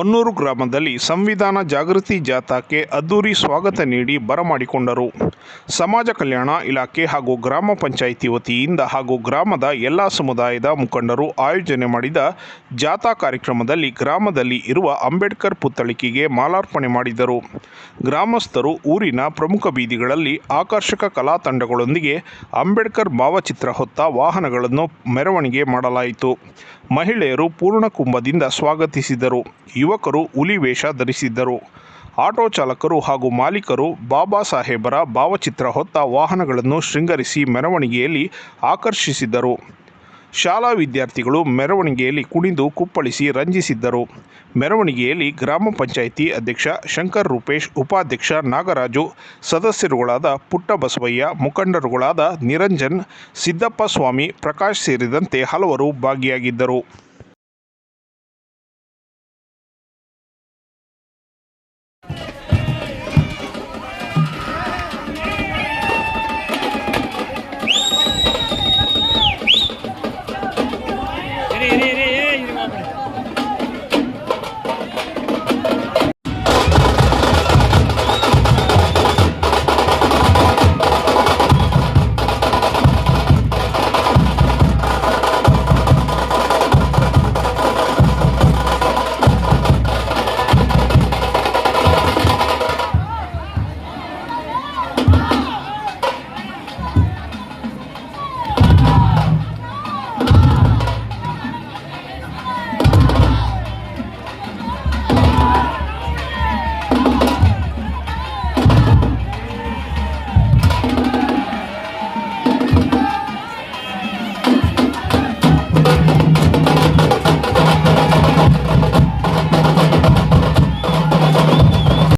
ಹೊನ್ನೂರು ಗ್ರಾಮದಲ್ಲಿ ಸಂವಿಧಾನ ಜಾಗೃತಿ ಜಾಥಾಕ್ಕೆ ಅದ್ದೂರಿ ಸ್ವಾಗತ ನೀಡಿ ಬರಮಾಡಿಕೊಂಡರು. ಸಮಾಜ ಕಲ್ಯಾಣ ಇಲಾಖೆ ಹಾಗೂ ಗ್ರಾಮ ಪಂಚಾಯಿತಿ ವತಿಯಿಂದ ಹಾಗೂ ಗ್ರಾಮದ ಎಲ್ಲ ಸಮುದಾಯದ ಮುಖಂಡರು ಆಯೋಜನೆ ಮಾಡಿದ ಜಾಥಾ ಕಾರ್ಯಕ್ರಮದಲ್ಲಿ ಗ್ರಾಮದಲ್ಲಿ ಇರುವ ಅಂಬೇಡ್ಕರ್ ಪುತ್ಥಳಿಕೆಗೆ ಮಾಲಾರ್ಪಣೆ ಮಾಡಿದರು. ಗ್ರಾಮಸ್ಥರು ಊರಿನ ಪ್ರಮುಖ ಬೀದಿಗಳಲ್ಲಿ ಆಕರ್ಷಕ ಕಲಾ ತಂಡಗಳೊಂದಿಗೆ ಅಂಬೇಡ್ಕರ್ ಭಾವಚಿತ್ರ ಹೊತ್ತ ವಾಹನಗಳನ್ನು ಮೆರವಣಿಗೆ ಮಾಡಲಾಯಿತು. ಮಹಿಳೆಯರು ಪೂರ್ಣ ಕುಂಭದಿಂದ ಸ್ವಾಗತಿಸಿದರು. ಯುವಕರು ಹುಲಿ ವೇಷ ಧರಿಸಿದ್ದರು. ಆಟೋ ಚಾಲಕರು ಹಾಗೂ ಮಾಲೀಕರು ಬಾಬಾ ಸಾಹೇಬರ ಭಾವಚಿತ್ರ ಹೊತ್ತ ವಾಹನಗಳನ್ನು ಶೃಂಗರಿಸಿ ಮೆರವಣಿಗೆಯಲ್ಲಿ ಆಕರ್ಷಿಸಿದ್ದರು. ಶಾಲಾ ವಿದ್ಯಾರ್ಥಿಗಳು ಮೆರವಣಿಗೆಯಲ್ಲಿ ಕುಣಿದು ಕುಪ್ಪಳಿಸಿ ರಂಜಿಸಿದ್ದರು. ಮೆರವಣಿಗೆಯಲ್ಲಿ ಗ್ರಾಮ ಪಂಚಾಯಿತಿ ಅಧ್ಯಕ್ಷ ಶಂಕರ್ ರೂಪೇಶ್, ಉಪಾಧ್ಯಕ್ಷ ನಾಗರಾಜು, ಸದಸ್ಯರುಗಳಾದ ಪುಟ್ಟಬಸವಯ್ಯ, ಮುಖಂಡರುಗಳಾದ ನಿರಂಜನ್, ಸಿದ್ದಪ್ಪ ಸ್ವಾಮಿ, ಪ್ರಕಾಶ್ ಸೇರಿದಂತೆ ಹಲವರು ಭಾಗಿಯಾಗಿದ್ದರು.